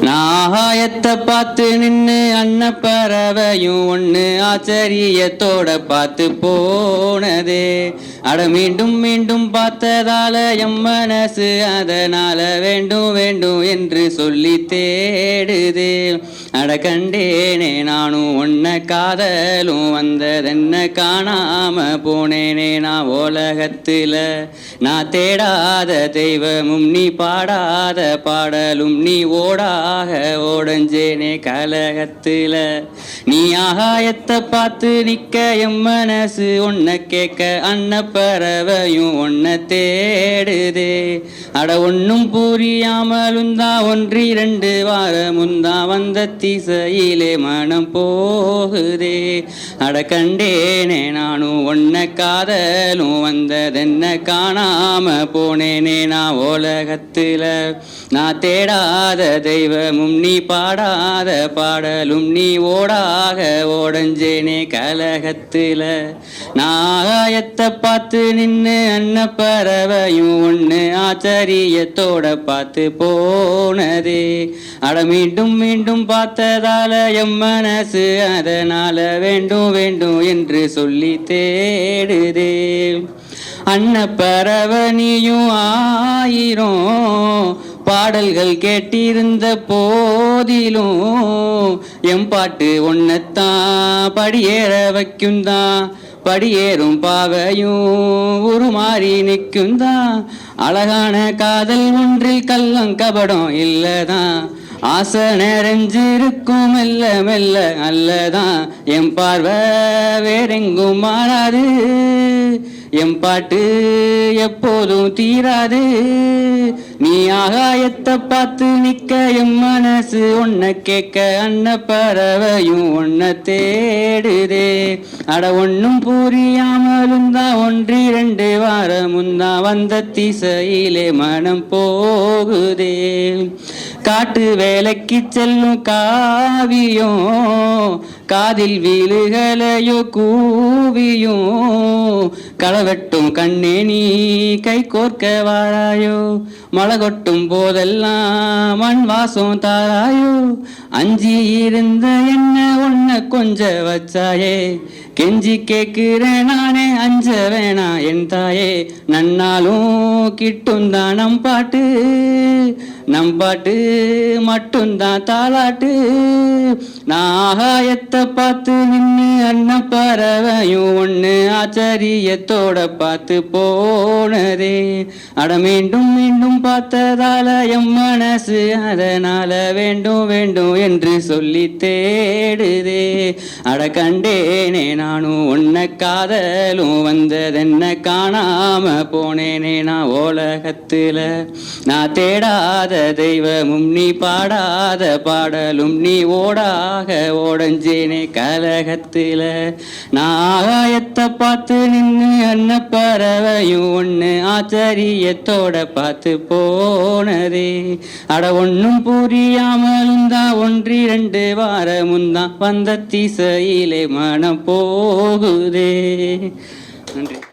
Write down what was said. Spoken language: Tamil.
நாகாயத்தை பார்த்து பார்த்து அன்ன பறவையும் ஒன்று ஆச்சரியத்தோட பார்த்து போனதே. அட மீண்டும் மீண்டும் பார்த்ததால எம் மனசு அதனால வேண்டும் வேண்டும் என்று சொல்லி தேடுதே. அட கண்டேனே நானும் ஒன்ன காதலும் வந்ததென்ன காணாம போனேனே நான் உலகத்தில் நான் தேடாத தெய்வமும் நீ பாடாத பாடலும் நீ ஓடாக ஓடஞ்சேனே கலகத்தில். நீ ஆகாயத்தை பார்த்து நிக்க எம் மனசு உன்னை கேட்க அன்னப்பறவையும் உன்னை தேடுதே. அட ஒன்னும் புரியாமலும் தான் ஒன்றி ரெண்டு வாரமும் தான் வந்த திசையிலே மனம் போகுதே. அட கண்டேனே நானும் ஒன்ன காதலும் வந்ததென்ன காணாம போனேனே. நான் உலகத்துல நான் தேடாத தெய்வமும் நீ பாடாத பாடலும் நீ ஓடாக ஓடஞ்சேனே. கலகத்துல நாகாயத்தை பார்த்து பார்த்து நின்னு அன்னப்பறவையும் ஒன்று ஆச்சரியத்தோட பார்த்து போனதே. அட மீண்டும் மீண்டும் பார்த்து பார்த்ததால எம் மனசு அதனால வேண்டும் வேண்டும் என்று சொல்லி தேடுதே. அன்னப்பறவனியும் ஆயிரம் பாடல்கள் கேட்டிருந்த போதிலும் எம் பாட்டு ஒன்னத்தான் படியேற வைக்கும் தான் படியேறும் பாவையும் உருமாறி நிற்கும் தான் அழகான காதல் ஒன்றில் கள்ளம் கபடம் இல்லதான் ஆசை நிறைஞ்சிருக்கும் மெல்ல மெல்ல அல்லதான் என் பார்வை வேறெங்கும் மாறாது. எம் பாட்டு எப்போதும் தீராது. நீ ஆகாயத்தை பார்த்து நிக்க எம் மனசு உன்னை கேட்க அன்ன பறவையும் உன்னை தேடுதே. அட ஒன்னும் புரியாமலும் தான் ஒன்று ரெண்டு வாரமும் தான் வந்த திசையிலே மனம் போகுதே. காட்டு வேலைக்கு செல்லும் காவியும் காதில் வீழுகளையோ கூவியும் களவெட்டும் கண்ணே நீ கை கோர்க்க வாழாயோ மழை கொட்டும் போதெல்லாம் மண் வாசம் தாராயோ அஞ்சி இருந்த என்ன ஒன்ன கொஞ்ச வச்சாயே கெஞ்சி கேட்கிறேன் நானே அஞ்ச வேணா என் தாயே நன்னாலும் கிட்டும் தானம் பாட்டு நம் பாட்டு மட்டும்தான் தாளாட்டு. நான் ஆகாயத்தை பார்த்து நின்று அண்ணன் பறவையும் ஒன்று ஆச்சரியத்தோட பார்த்து போனதே. அட மீண்டும் மீண்டும் பார்த்ததால எம் மனசு அதனால வேண்டும் வேண்டும் என்று சொல்லி தேடுதே. அட கண்டேனே நானும் உன்னை காதலும் வந்ததென்ன காணாம போனேனே. நான் உலகத்துல நான் தேடாத தெய்வமும் நீ பாடாத பாடலும் நீ ஓடாக ஓடஞ்சேனே. கலகத்துல நான் ஆகாயத்தை பார்த்து நின்று அன்ன பறவையும் ஒன்று ஆச்சரியத்தோட பார்த்து போனதே. அட ஒன்றும் புரியாமலும் தான் ஒன்று ரெண்டு வாரமும் தான் வந்த திசையிலே மனம் போகுதே. நன்றி.